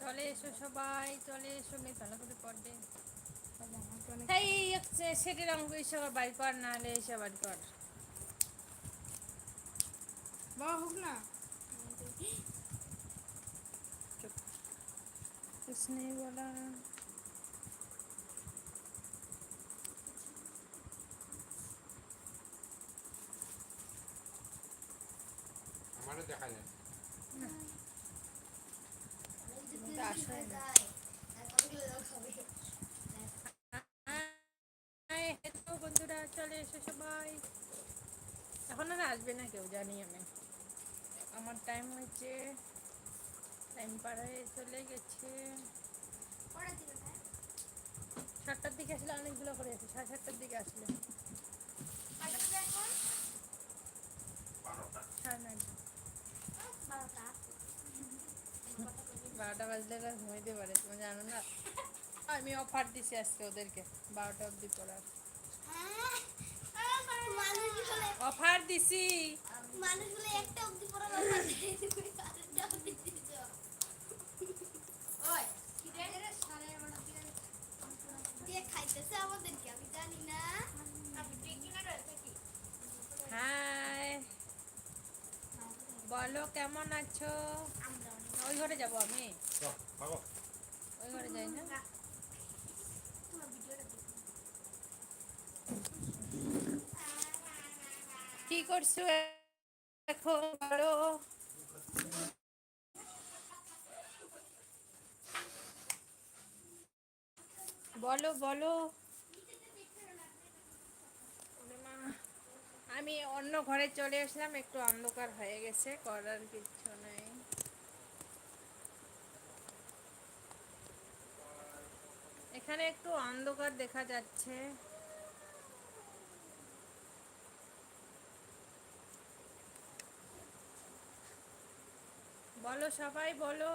চলে এসো সবাই চলে এসো মেয়ে ভালো করে পড়বে এই হচ্ছে সেটির অঙ্ক এসে আবার বাড়ি কর না হলে এসে বাড়ি কর বাবা হোক না कुछ नहीं बोला সবাই এখন আর আসবে না কেউ জানি আমি। আমার টাইম হয়েছে টাইম পার হয়ে চলে গেছে। সাতটার দিকে আসলে অনেকগুলো করে আছে সাড়ে সাতটার দিকে আসলে। বারোটা। বাজলে ঘুমাইতে পারে তুমি জানো না। আমি অফার দিছি আজকে ওদেরকে বারোটা অবধি পড়ার। অফার দিছি মানুষগুলো একটা অবধি পড়া দরকার নেই। আরেকটা অবধি দিছ। ওই, কি রে? দিয়ে খাইতেছে আমাদেরকে, আমি জানি না। আমি ঠিকই না রয়েছে কি? হাই বলো কেমন আছো ওই ঘরে যাব আমি ওই ঘরে যাই না তোমার ভিডিওটা দেখি। কি করছ এখন? বলো। বলো বলো। আমি অন্য ঘরে চলে আসলাম, একটু অন্ধকার হয়ে গেছে, করার কিছু নেই। এখানে একটু অন্ধকার দেখা যাচ্ছে। বলো সবাই বলো।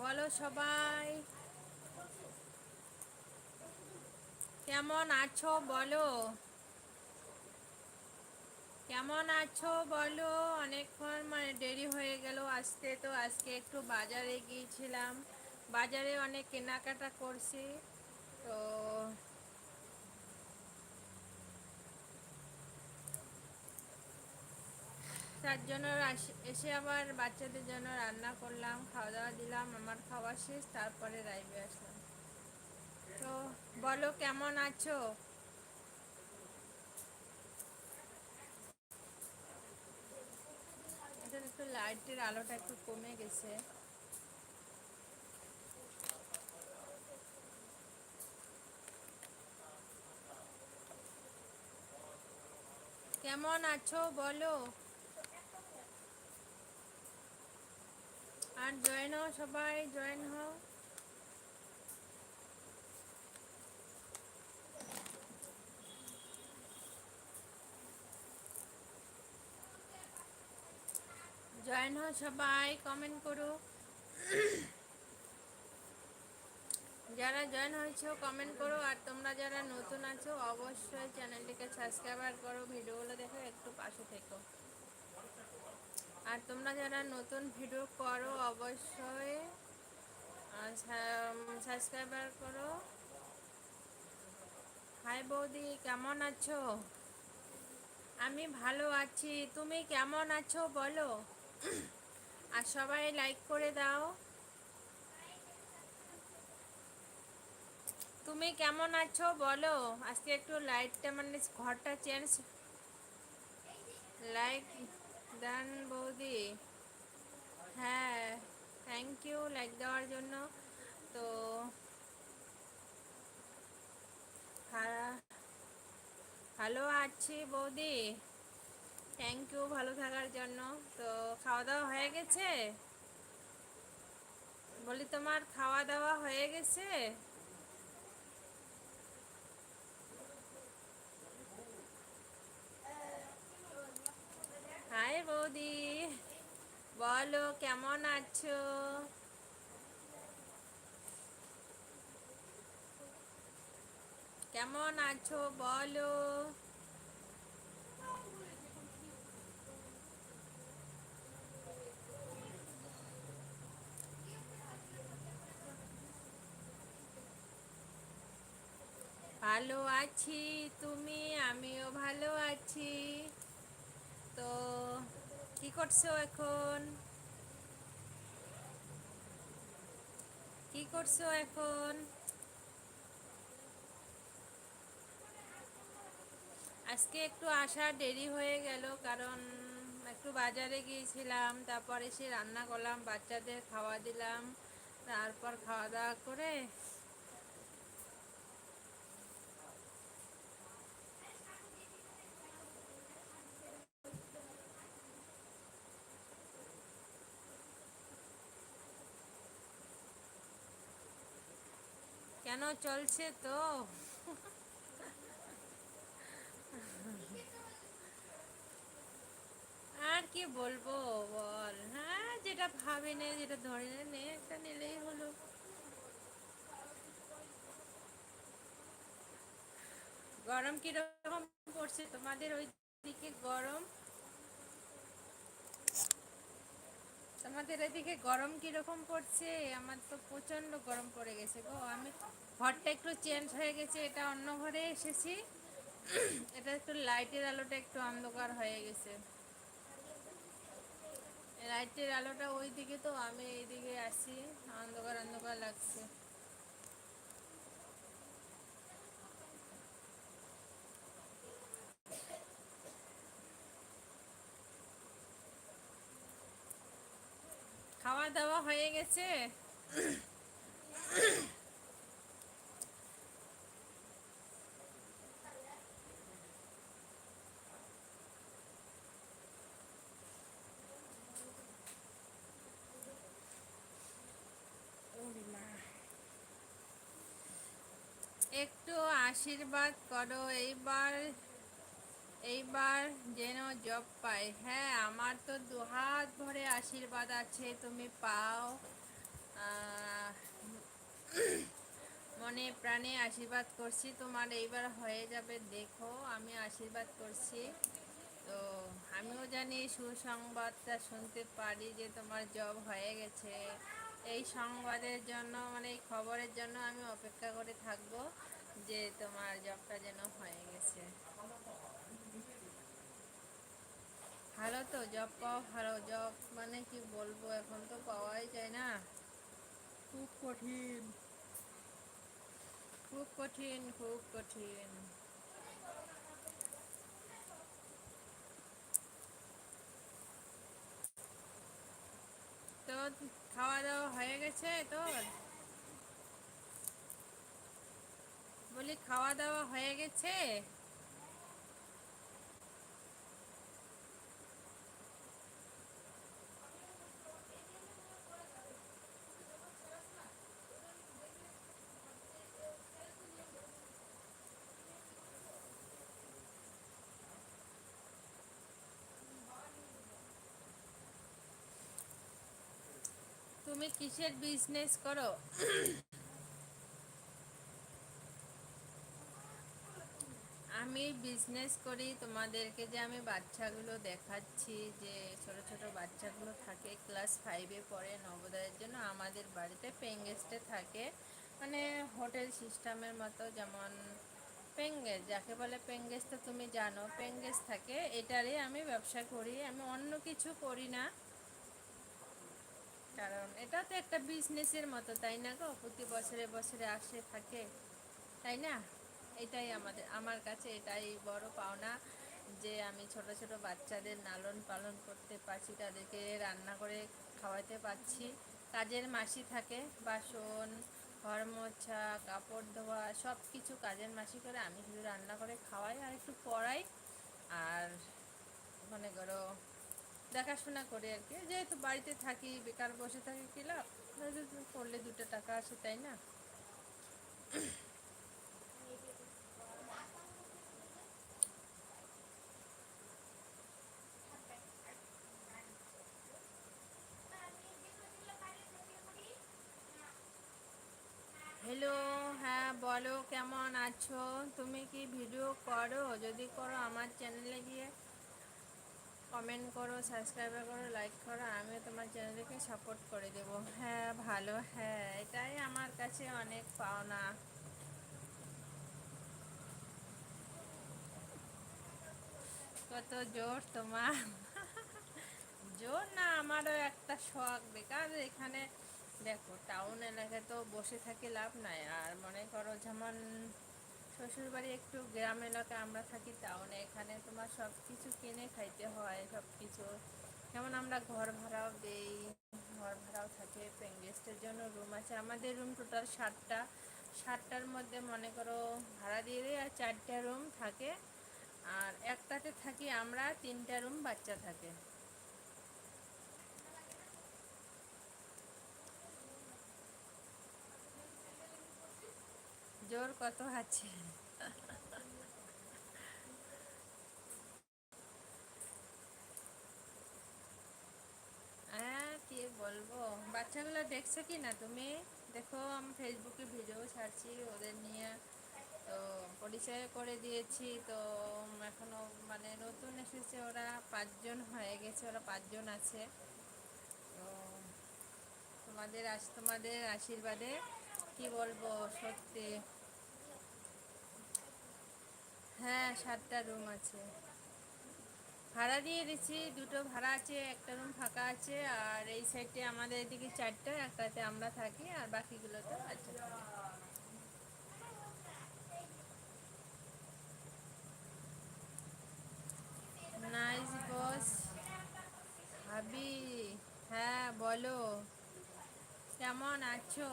বলো সবাই। কেমন আছো? বলো। কেমন আছো বলো? অনেকক্ষণ মানে দেরি হয়ে গেল আসতে, তো আজকে একটু বাজারে গিয়েছিলাম। বাজারে অনেক কেনাকাটা করছি, তো তার জন্য এসে আবার বাচ্চাদের জন্য রান্না করলাম খাওয়া দাওয়া দিলাম, আমার খাওয়া শেষ, তারপরে রাইবে আসলাম। তো বলো, কেমন আছো? এটার একটু লাইটের আলোটা একটু কমে গেছে। কেমন আছো বলো? আর জয়েন হও সবাই জয়েন হও। জয়েন হও সবাই কমেন্ট করো। যারা জয়েন হয়েছো কমেন্ট করো। আর তোমরা যারা নতুন আছো, অবশ্যই চ্যানেলটিকে সাবস্ক্রাইবার করো। ভিডিওগুলো দেখো, একটু পাশে থেকো। আর তোমরা যারা নতুন ভিডিও করো, অবশ্যই সাবস্ক্রাইবার করো। হাই বৌদি, কেমন আছো? আমি ভালো আছি। তুমি কেমন আছো বলো? আর সবাই লাইক করে দাও। তুমি কেমন আছো বলো? আজকে একটু লাইটটা মানে ঘরটা চেঞ্জ লাইক দেন বৌদি। হ্যাঁ থ্যাংক ইউ লাইক দেওয়ার জন্য। তো ভালো আছি বৌদি। থ্যাংক ইউ ভালো থাকার জন্য। তো খাওয়া দাওয়া হয়ে গেছে? বলি তোমার খাওয়া দাওয়া হয়ে গেছে? হাই বৌদি। বলো, কেমন আছো? কেমন আছো, বলো? ভালো আছি, তুমি, আমিও ভালো আছি। তো কি করছ এখন? কি করছ এখন? আজকে একটু আসা দেরি হয়ে গেল, কারণ একটু বাজারে গিয়েছিলাম, তারপর এসে রান্না করলাম, বাচ্চাদের খাওয়া দিলাম, তারপর খাওয়া দাওয়া করে কেন চলছে তো? আর কি বলব বল? হ্যাঁ যেটা ভাবে নে যেটা ধরে নে, একটা নিলেই হলো। গরম কীরকম পড়ছে তোমাদের ওই দিকে গরম? তোমাদের এদিকে গরম কীরকম পড়ছে? আমার তো প্রচণ্ড গরম পড়ে গেছে গো। আমি ঘরটা একটু চেঞ্জ হয়ে গেছে, এটা অন্য ঘরে এসেছি। এটা একটু লাইটের আলোটা একটু অন্ধকার হয়ে গেছে। লাইটের আলোটা ওই দিকে তো, আমি এইদিকে আসি অন্ধকার অন্ধকার লাগছে। খাওয়া দাওয়া হয়ে গেছে? একটু আশীর্বাদ করো এইবার। এইবার যেন জব পাই। হ্যাঁ আমার তো দুহাত ভরে আশীর্বাদ আছে, তুমি পাও। মনে প্রাণে আশীর্বাদ করছি, তোমার এইবার হয়ে যাবে, দেখো, আমি আশীর্বাদ করছি। তো আমিও জানি সুসংবাদটা শুনতে পারি যে তোমার জব হয়ে গেছে। এই সংবাদের জন্য মানে এই খবরের জন্য আমি অপেক্ষা করে থাকব যে তোমার জবটা যেন হয়ে গেছে। ভালো তো জব পাওয়া ভালো জব মানে কি বলব এখন তো পাওয়াই যায় না। খুব কঠিন। খুব কঠিন খুব কঠিন। তো খাওয়া দাওয়া হয়ে গেছে তোর? বলি খাওয়া দাওয়া হয়ে গেছে? তুমি কিসের বিজনেস করো? আমি বিজনেস করি তোমাদেরকে যে আমি বাচ্চাগুলো দেখাচ্ছি, যে ছোট ছোট বাচ্চাগুলো থাকে ক্লাস ফাইভে পড়ে, নবোদয়ের জন্য আমাদের বাড়িতে পেঙ্গেস্টে থাকে। মানে হোটেল সিস্টেমের মতো যেমন পেঙ্গেস যাকে বলে পেঙ্গেস তো তুমি জানো পেঙ্গেস থাকে এটারই আমি ব্যবসা করি। আমি অন্য কিছু করি না। কারণ এটা তো একটা বিজনেসের মতো, তাই না গো? প্রতি বছরে বছরে আসে, থাকে, তাই না? এটাই আমাদের, আমার কাছে এটাই বড় পাওনা যে আমি ছোট ছোট বাচ্চাদের লালন পালন করতে পারছি, তাদেরকে রান্না করে খাওয়াতে পারছি। কাজের মাসি থাকে, বাসন ঘর মোছা কাপড় ধোয়া সব কিছু কাজের মাসি করে আমি শুধু রান্না করে খাওয়াই আর একটু পড়াই। আর মনে করো দেখাশোনা করে আর কি। যেহেতু বাড়িতে থাকি, বেকার বসে থাকি, কি লাভ? করলে দুটো টাকা আসে তাই না? হ্যালো হ্যাঁ বলো, কেমন আছো? তুমি কি ভিডিও করো? যদি করো আমার চ্যানেলে গিয়ে কমেন্ট করো সাবস্ক্রাইব করো লাইক করো আমিও তোমার চ্যানেলকে সাপোর্ট করে দেব। হ্যাঁ ভালো হ্যাঁ এটাই আমার কাছে অনেক পাওনা। কত জোর তোমার। জোর না, আমারও একটা শখ। বেকার এখানে, দেখো টাউন এলাকায় তো বসে থাকি লাভ নাই। আর মনে করো, যেমন শ্বশুরবাড়ি একটু গ্রাম এলাকায় আমরা থাকি, টাউনে। এখানে তোমার সব কিছু কিনে খাইতে হয় সব কিছু যেমন আমরা ঘর ভাড়াও দেই, ঘর ভাড়াও থাকে, পেঙ্গেস্টের জন্য রুম আছে। আমাদের রুম টোটাল সাতটা। সাতটার মধ্যে মনে করো ভাড়া দিয়ে দিই, আর চারটা রুম থাকে। আর একটাতে থাকি আমরা, তিনটা রুম বাচ্চা থাকে। জোর কত আছে? হ্যাঁ কি বলব? বাচ্চাগুলো দেখছ কি না তুমি? দেখো, আমি ফেসবুকে ভিডিও ছাড়ছি, ওদের নিয়ে তো পরিচয় করে দিয়েছি, তো এখনও মানে নতুন এসেছে ওরা, পাঁচজন হয়ে গেছে, ওরা পাঁচজন আছে। তো তোমাদের আশ, তোমাদের আশীর্বাদে, কি বলব, সত্যি। হ্যাঁ সাতটা রুম আছে। ভাড়া দিয়ে দিচ্ছি, দুটো ভাড়া আছে, একটা রুম ফাঁকা আছে, আর এই সাইডে আমাদের এদিকে চারটা, একটাতে আমরা থাকি, আর বাকিগুলোতে বাচ্চা থাকে নাইস বস ভাবি হ্যাঁ বলো। কেমন আছো?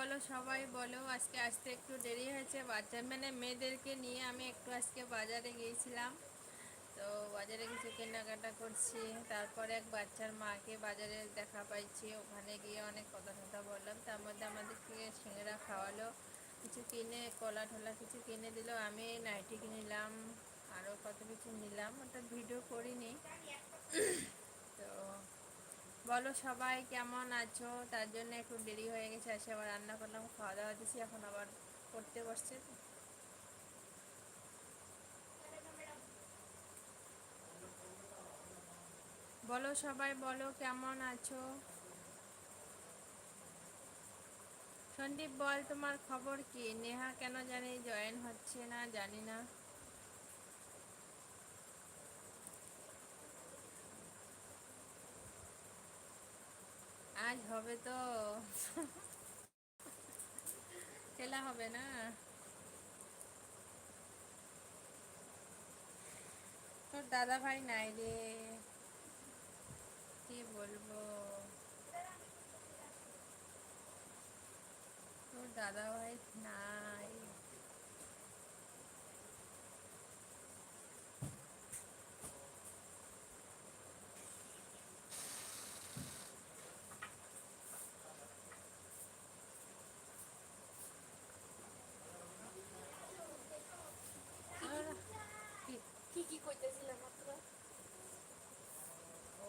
বলো, সবাই বলো, আজকে আসতে একটু দেরি হয়েছে। বাচ্চা মানে মেয়েদেরকে নিয়ে আমি একটু আজকে বাজারে গিয়েছিলাম। তো বাজারে কিছু কেনাকাটা করছি। তারপরে এক বাচ্চার মাকে বাজারে দেখা পাইছি। ওখানে গিয়ে অনেক কথা টথা বললাম। তার মধ্যে আমাদেরকে সিঙ্গারা খাওয়ালো, কিছু কিনে, কলা ঠলা কিছু কিনে দিল। আমি নাইটি কিনলাম আরও কত কিছু নিলাম। ওটা ভিডিও করিনি। বলো সবাই কেমন আছো? তার জন্য একটু দেরি হয়ে গেছে, এসে আবার রান্না করলাম, খাওয়া দাওয়া দিছি, এখন আবার করতে বসছে। বলো সবাই, বলো কেমন আছো? সন্দীপ, বল তোমার খবর কি? নেহা কেন জানি জয়েন হচ্ছে না, জানি না। আজ হবে তো খেলা হবে না। তোর দাদা ভাই নাই রে। কি বলব? তোর দাদা ভাই নাই আর কি কি কি কইতেছিলাম মাত্র ও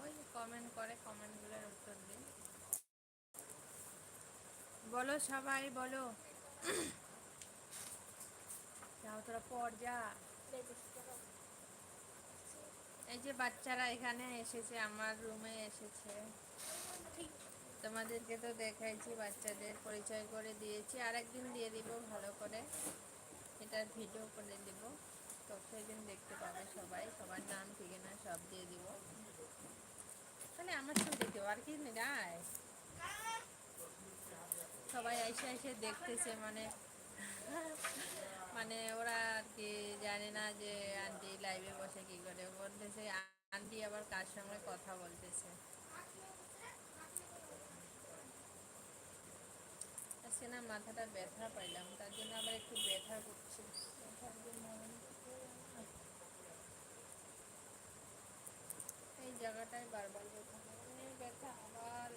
ওই কমেন্ট করে কমেন্টগুলোর উত্তর দিন। বলো সবাই, বলো। যাও, তোরা পর যা। এই যে বাচ্চারা এখানে এসেছে, আমার রুমে এসেছে। তোমাদেরকে তো দেখাইছি, বাচ্চাদের পরিচয় করে দিয়েছি। আর একদিন দিয়ে দিব ভালো করে। এটার ভিডিও করে দিব। তো সেদিন দেখতে পাবে সবাই। সবার নাম ঠিকানা সব দিয়ে দিব। তাহলে আমার সব দিতে আর কি নাই সবাই এসে এসে দেখতেছে মানে মানে ওরা আর কি জানে না যে আন্টি লাইভে বসে কি করে। বলতেছে, আন্টি আবার কার সঙ্গে কথা বলতেছে? আজকে না মাথাটা ব্যথা পাইলাম, তার জন্য আবার একটু ব্যথা করছে। এই জায়গাটায় বারবার আবার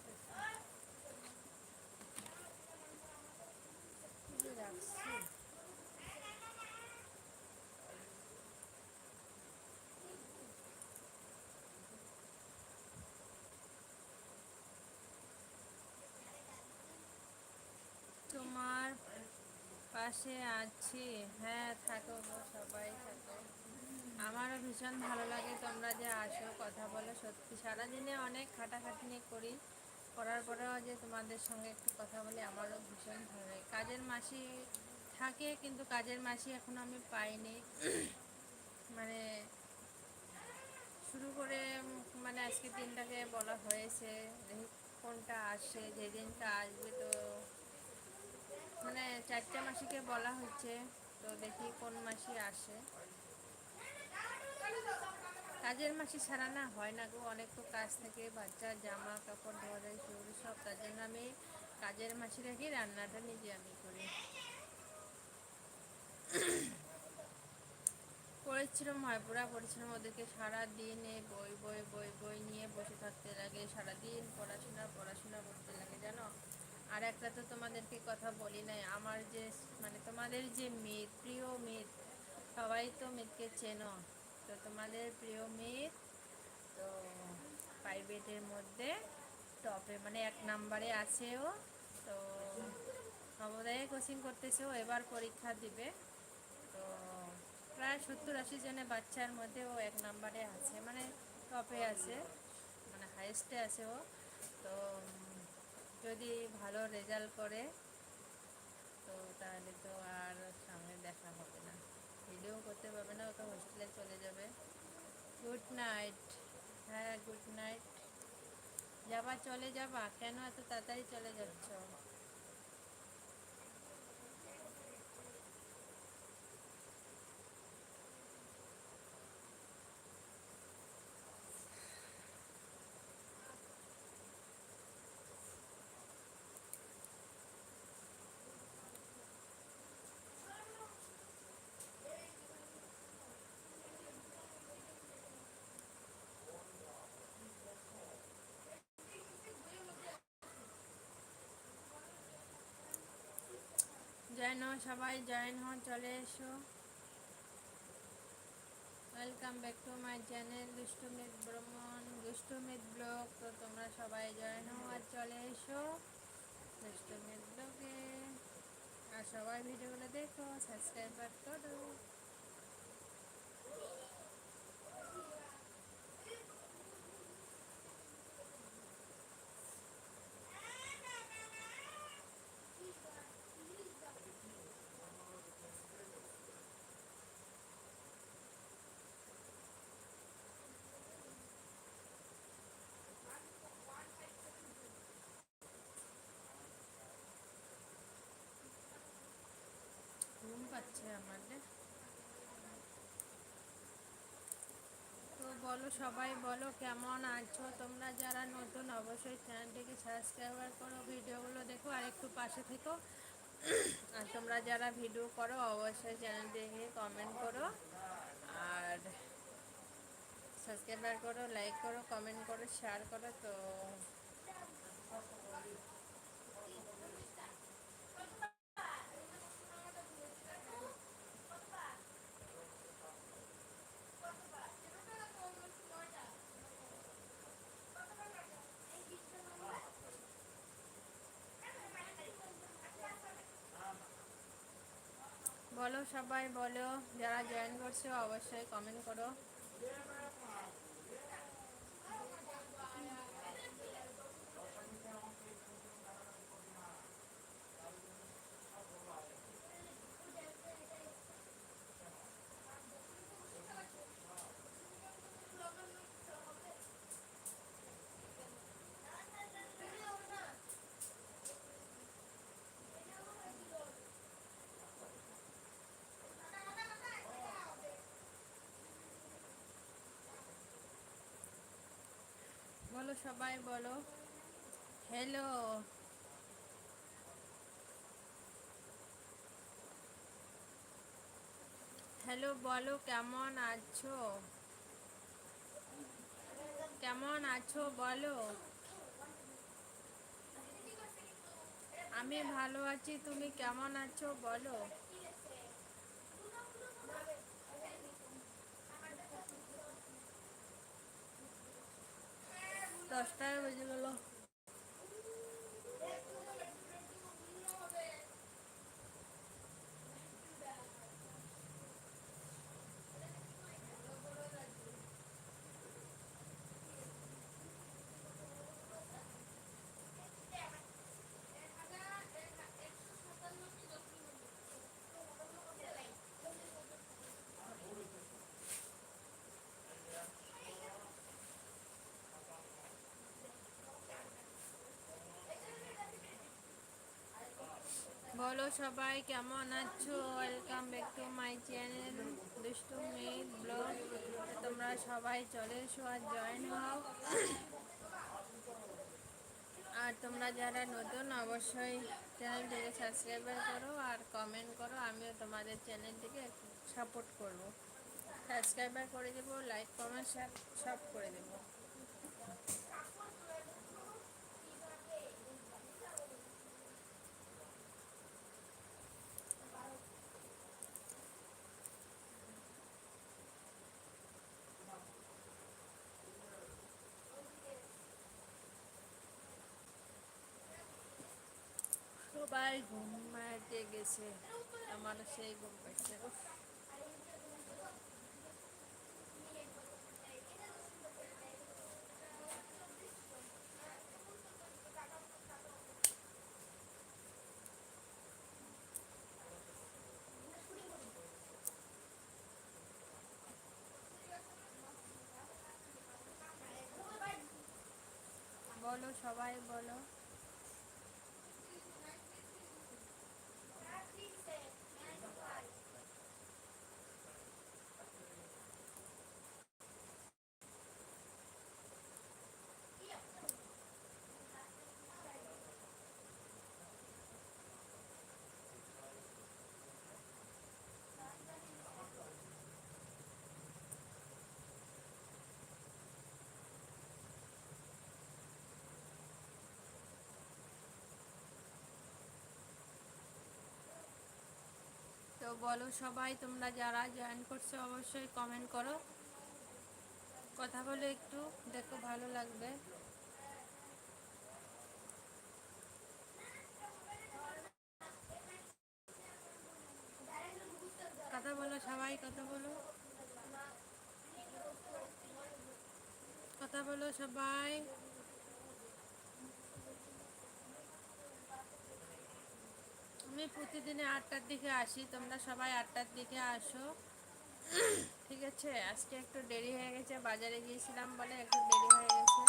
তোমার পাশে আছি। হ্যাঁ থাকো সবাই থাকো। আমারও ভীষণ ভালো লাগে তোমরা যে আসো, কথা বলো। সত্যি, সারাদিনে অনেক খাটাখাটনি করি। করার পরেও যে তোমাদের সঙ্গে একটু কথা বলি, আমারও ভীষণ ভালো লাগে। কাজের মাসি থাকে, কিন্তু কাজের মাসি এখনও আমি পাইনি। মানে শুরু করে মানে আজকে দিনটাকে বলা হয়েছে দেখি কোনটা আসে যেদিনটা আসবে তো মানে চারটে মাসিকে বলা হচ্ছে, তো দেখি কোন মাসি আসে। কাজের মাসি ছাড়া না হয় না গো। অনেক তো কাজ থেকে বাচ্চার জামা, কাপড় ধোয়া যায়, সেগুলো সব জন্য আমি কাজের মাসি রেখে, রান্নাটা নিজে আমি করি। পরিশ্রম হয় পুরা পরিশ্রম ওদেরকে সারা দিন এই বই বই বই বই নিয়ে বসে থাকতে লাগে সারা দিন পড়াশোনা পড়াশোনা করতে লাগে, জানো? আর একটা তো তোমাদেরকে কথা বলি নাই, আমার যে মানে তোমাদের যে মিত প্রিয় মিত সবাই তো মিতকে চেনো। তো তোমাদের প্রিয় মিত তো প্রাইভেটের মধ্যে টপে মানে এক নাম্বারে আছে ও। তো নবোদয়ে কোচিং করতেছে ও, এবার পরীক্ষা দিবে। তো প্রায় সত্তর আশি জনের বাচ্চার মধ্যে ও এক নাম্বারে আছে মানে টপে আছে মানে হাইয়েস্টে আছে ও। তো যদি ভালো রেজাল্ট করে, তো তাহলে তো আর সামনে দেখা হবে ভিডিও করতে পারবে না ও তো হোস্টেলে চলে যাবে। গুড নাইট হ্যাঁ গুড নাইট যাবা, চলে যাবা। কেন এত তাড়াতাড়ি চলে যাচ্ছ? জয়েন সবাই জয়েন হও, চলে এসো। Welcome back to my channel দুষ্টুমিত ভ্রমণ দুষ্টুমিত ব্লগ তো তোমরা সবাই জয়েন হও আর চলে এসো দুষ্টুমিত ব্লগে আর সবাই ভিডিওগুলো দেখো সাবস্ক্রাইব করো ঘুম পাচ্ছে আমাদের তো বলো, সবাই বলো কেমন আছো? তোমরা যারা নতুন, অবশ্যই চ্যানেলটিকে সাবস্ক্রাইবার করো, ভিডিওগুলো দেখো, আর একটু পাশে থেকো। আর তোমরা যারা ভিডিও করো, অবশ্যই চ্যানেলটিকে কমেন্ট করো। আর সাবস্ক্রাইবার করো লাইক করো কমেন্ট করো শেয়ার করো, তো বলো সবাই বলো যারা জয়েন করছ অবশ্যই কমেন্ট করো। বলো সবাই, বলো। হ্যালো হ্যালো বলো কেমন আছো? কেমন আছো, বলো? আমি ভালো আছি, তুমি কেমন আছো, বলো? 待会儿去了。বলো সবাই, কেমন আছো? Welcome back to my channel দুষ্টু মেয়ে ব্লগ তোমরা সবাই চলে এসো আর জয়েন হও। আর তোমরা যারা নতুন, অবশ্যই চ্যানেলটিকে সাবস্ক্রাইব করো আর কমেন্ট করো। আমিও তোমাদের চ্যানেলটিকে সাপোর্ট করব। সাবস্ক্রাইবার করে দেবো লাইক কমেন্ট সব করে দেবো। সবাই ঘুমাতে গেছে। আমার সেই ঘুম পাচ্ছে বলো সবাই বলো। বলো সবাই, তোমরা যারা জয়েন করছ অবশ্যই কমেন্ট করো। কথা বলে একটু, দেখো ভালো লাগবে। কথা বলো সবাই, কথা বলো। কথা বলো সবাই। আমি প্রতিদিনে আটটার দিকে আসি, তোমরা সবাই আটটার দিকে আসো। ঠিক আছে, আজকে একটু দেরি হয়ে গেছে, বাজারে গিয়েছিলাম বলে একটু দেরি হয়ে গেছে।